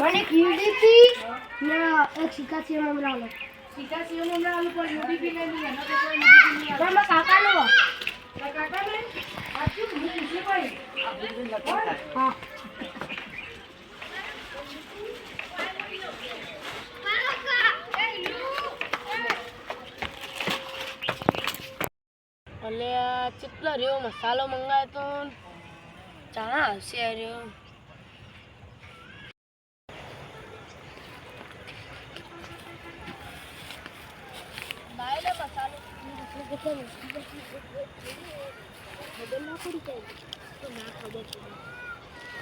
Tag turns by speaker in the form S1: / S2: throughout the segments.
S1: મને એક યુડીપી ને એક સિકાસી મમરા લો
S2: સિકાસીઓ નો હમણાં આલુ પણ UDP ને નહીં, એના તો કોઈ UDP નહીં આવે.
S1: પણ કાકા લો
S2: તારા કાકાને? આ શું? હું પૂછે કોઈ.
S1: હા
S3: એટલે આ રહ્યો મસાલો મંગાવ્યો તો ચાણા હશે રહ્યો ખબર ના પડી જાય તો ના ખબર પડે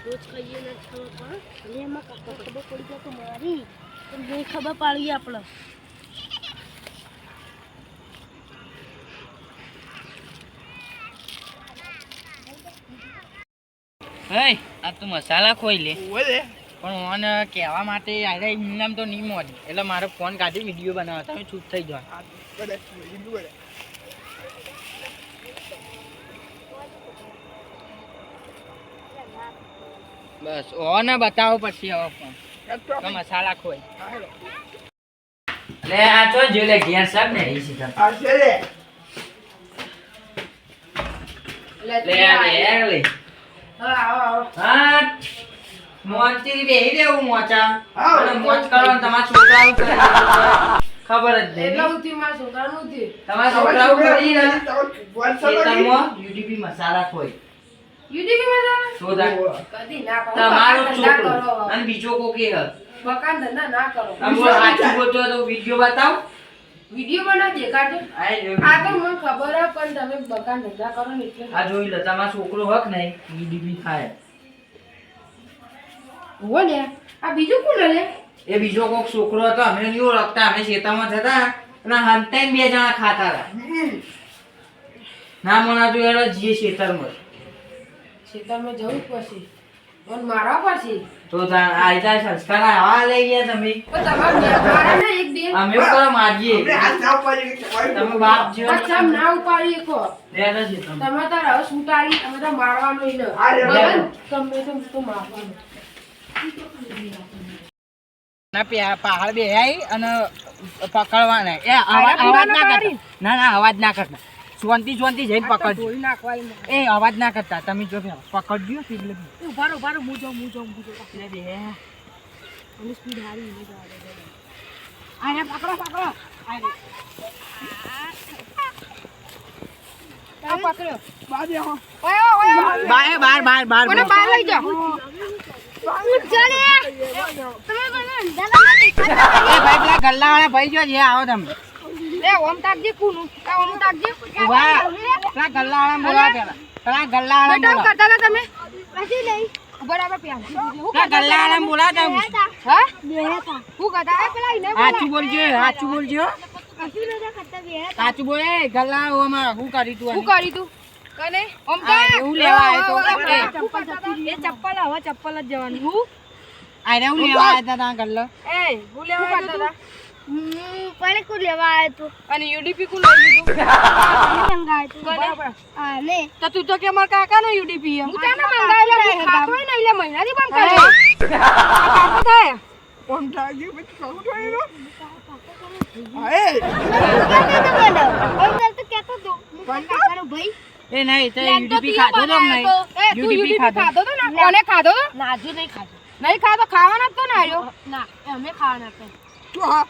S3: રોજ ખાઈએ ને ખબર પડે અને એમાં કાકા ખબર પડી જાય તો મારી તો નહીં ખબર પાડી આપણે
S4: હે આ તું મસાલા ખોઈ લે. પણ મને કહેવા માટે આજે નામ તો નહીં મોડી. એટલે મારો ફોન કાઢી વીડિયો બનાવો તમે ચૂપ થઈ જાઓ બસ. ઓને બતાવો પછી હવે મસાલા ખોય. લે આ તો જો લે ઘેર સબ ને ઈ સીધા. લે. આ લે લે.
S2: હા, આવો, આવો.
S4: હા મોચી બેહી દેવું મોચા. અને મોચ કરવાનું તમારા છોકરાઓ કરે. ખબર જ નહીં.
S2: એટલા સુધી મારા છોકરાનું ઉતી
S4: તમારા છોકરાઓ કરી ને. ખેતરમાં UDP મસાલા ખોઈ
S2: UDP માં જાવે?
S4: સોદા
S2: કદી ના કરો.
S4: તમારો છોકરો. અને બીજો કોકે હ.
S2: મકાન ધંધા ના કરો.
S4: બોલ સાચું બોલતો તો વિડિયો બતાવ.
S2: વીડિયો બના દેખાડજો.
S4: આ
S2: આ તો મને ખબર હે પણ તમે બકાન ધંધા કરો ને એટલે.
S4: આ જોઈ લો તમારો છોકરો હક નહીં UDP ખાય
S2: હો ને આ બીજું કોણ લે
S4: એ બીજો કોક છોકરો હતો અમે નહીં ઓળખતા અમે ખેતરમાં જતા અને હંતાઈને બે જણા ખાતા હતા. ના મના તું એડો જીએ ખેતરમાં
S2: ખેતરમાં જવું પછી પણ મારા મારવા
S4: તો આયતા સંસ્કાર આવા લઈ ગયા તમે. અમે એવું મારીએ. તમે બાપ જેવો
S2: અચ્છા ના ઉપાડી
S4: કો તમે.
S2: તમે તાર હવે સુટાડી તમે તો મારવાનો ન. તમે તો મારવાનો.
S4: પહાડ બે અને પકડવાના. એ અવાજ અવાજ ના કરતા. ના ના અવાજ ના કરતા. શાંતિ શાંતિ જઈને પકડજો. એ અવાજ ના કરતા. તમે જો પકડજો એટલે.
S2: ઊભા રહો, હું જાઉં, હું જાઉં, હું જાઉં.
S4: બે.
S2: આની speed હારી, હું આને પકડો, પકડો. આને. ઓય.
S4: બાર બાર બાર બાર.
S2: લઈ જાઓ?
S4: ગલ્લા વાળા ભાઈ જો જે આવો તમે
S2: લે, ઓમ તાકજે, કુનું. ઓમ તાકજે.
S4: ઊભા પેલા ગલ્લા વાળા બોલાવો પેલા પેલા ગલ્લા વાળા
S2: બેટા, કરતા હતા તમે? ઊભા રહો, આપણે પ્યાસી
S4: પેલા ગલ્લા વાળા બોલાવો તમે
S2: હા? હું કરતા પેલા એને
S4: સાચું બોલજો સાચું બોલજો સાચું બોલ ગલ્લા ઓમાં હું કરી તું
S2: શું કરી તું કને?
S4: એવું લેવા આવ્યો તો.
S2: એ ચપ્પલ જતી એ ચપ્પલ હવે ચપ્પલ જ જવાનું. હું?
S4: આને હું લેવા આવ્યા તા ગલ્લો
S2: એ હું લેવા આવ્યો
S1: પણ કુ લેવા આવ્યો તું?
S2: અને યુડીપી કુ લઈ લીધું?
S1: મંગાવ્યો આને
S2: તો તું તો કે મારા કાકા નો યુડીપી હું તને મંગાવેલા હું ને એટલે મહિનાથી બંધ કરે કાકો થાય?
S1: ભાઈ.
S4: એ નહીં તો યુડીપી ખાધો તો. નહીં યુડીપી ખાધો.
S2: તો ના? કોને ખાધો તો?
S1: નાજુ નહીં ખાધો.
S2: નહીં ખાધો ખાવાના તો ને આર્યો
S1: ના અમે ખાવાના હતા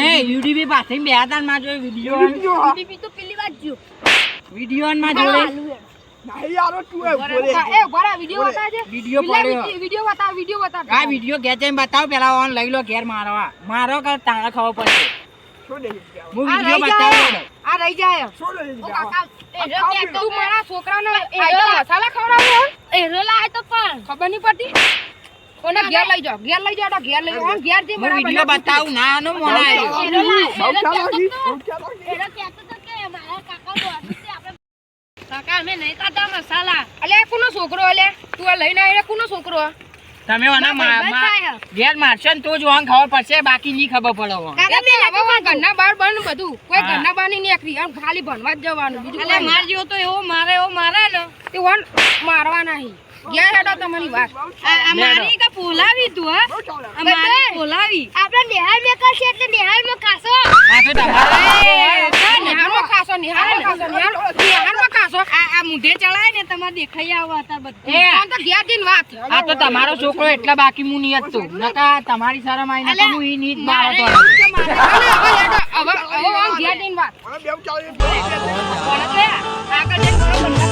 S4: એ યુડીપી પાસે બે હતા માં જો વિડિયો
S1: યુડીપી તો પેલી વાત જો.
S4: વિડિયો માં જોડે.
S2: એ બરા વિડિયો બતાવજે.
S4: વિડિયો પડ્યો.
S2: વિડિયો- વિડિયો બતાવ વિડિયો બતાવ
S4: આ વિડિયો ગેચે બતાવ પેલા ઓન લઈ લો ઘેર મારવા. મારો કર તાણે ખબર પડશે. હું વિડિયો
S2: રહી આ રહી જાય. ઓ કાકા એ જો કે તું મારા છોકરાને મસાલા ખવડાવ્યો
S1: એરો લાય તો પણ.
S2: ખબર નહીં પડતી? કોને ઘેર લઈ જાઓ ઘેર લઈ જાઓ ઘેર લઈ જાઓ. ઘેર જઈ
S4: હું વિડિયો બતાવું ના નો મોના
S1: એરો એરો કહેતો તો એરો કહેતો તો કે મારા કાકા દોડું કાકા અમે નહીં ખાતા મસાલા.
S2: અલે કોનો છોકરો અલે? તું આ લઈને આવ્યો કોનો છોકરો? આ?
S4: તમે ઓના. ઘેર મારશો ને તો જ વાંગ ખબર પડશે બાકી નહીં ખબર પડે વાંગ.
S2: ઘરના બહાર બન બધું. કોઈ
S4: હા.
S2: ઘરના બહાર નહીં નીકળી. આમ ખાલી ભણવા જ જવાનું બીજું એટલે
S1: માર જેવો તો એવો મારે એવો મારે ને.
S2: તે વન મારવા નહીં. ઘેર હેડો તમારી વાત.
S1: મારી કે પોલાવી તું હા. પોલાવી
S3: આપણે નિહાળ મેં કરશે એટલે નિહાળ મેં કાશો
S4: આ તો તમારે
S2: નિહાળમાં
S1: આ આ મુઢે ચડાય ને તમારે દેખાઈ આવો અત્યારે બધું.
S4: એ.
S2: તો ઘેર જઈને વાત.
S4: આ તો તમારો છોકરો એટલા બાકી નહીં હતો નકા તમારી સારા આઈ નકા હું ઈ
S2: હવે હવે
S1: આગળ જઈને